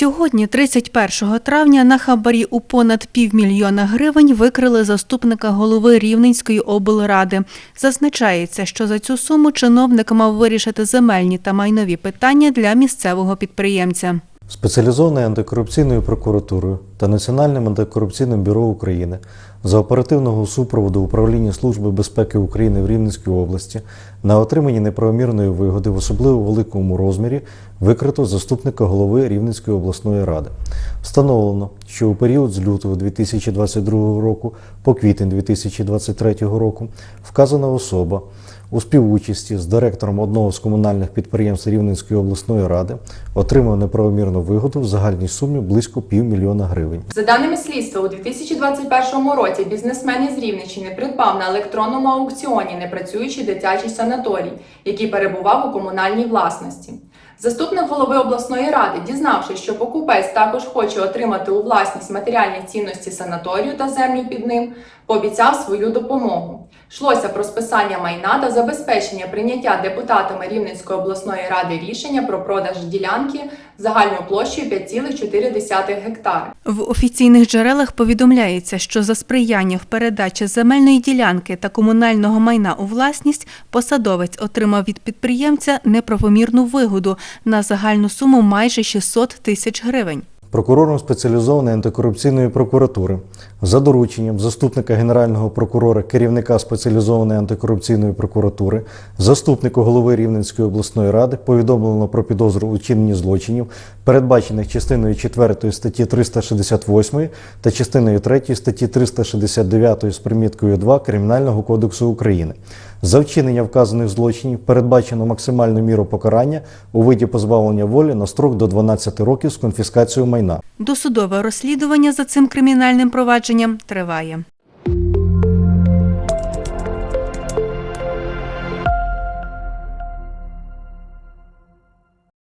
Сьогодні, 31 травня, на хабарі у понад півмільйона гривень викрили заступника голови Рівненської облради. Зазначається, що за цю суму чиновник мав вирішити земельні та майнові питання для місцевого підприємця. Спеціалізованою антикорупційною прокуратурою та Національним антикорупційним бюро України за оперативного супроводу Управління Служби безпеки України в Рівненській області на отриманні неправомірної вигоди в особливо великому розмірі викрито заступника голови Рівненської обласної ради. Встановлено, що у період з лютого 2022 року по квітень 2023 року вказана особа у співучасті з директором одного з комунальних підприємств Рівненської обласної ради отримав неправомірну вигоду в загальній сумі близько півмільйона гривень. За даними слідства, у 2021 році бізнесмен із Рівненщини придбав на електронному аукціоні непрацюючий дитячий санаторій, який перебував у комунальній власності. Заступник голови обласної ради, дізнавшись, що покупець також хоче отримати у власність матеріальні цінності санаторію та землю під ним, пообіцяв свою допомогу. Йшлося про списання майна та забезпечення прийняття депутатами Рівненської обласної ради рішення про продаж ділянки загальною площею 5,4 гектари. В офіційних джерелах повідомляється, що за сприяння в передачі земельної ділянки та комунального майна у власність посадовець отримав від підприємця неправомірну вигоду на загальну суму майже 600 тисяч гривень. Прокурором спеціалізованої антикорупційної прокуратури за дорученням заступника генерального прокурора, керівника спеціалізованої антикорупційної прокуратури, заступнику голови Рівненської обласної ради повідомлено про підозру у чиненні злочинів, передбачених частиною 4 статті 368 та частиною 3 статті 369 з приміткою 2 Кримінального кодексу України. За вчинення вказаних злочинів передбачено максимальну міру покарання у виді позбавлення волі на строк до 12 років з конфіскацією майна. Досудове розслідування за цим кримінальним провадженням триває.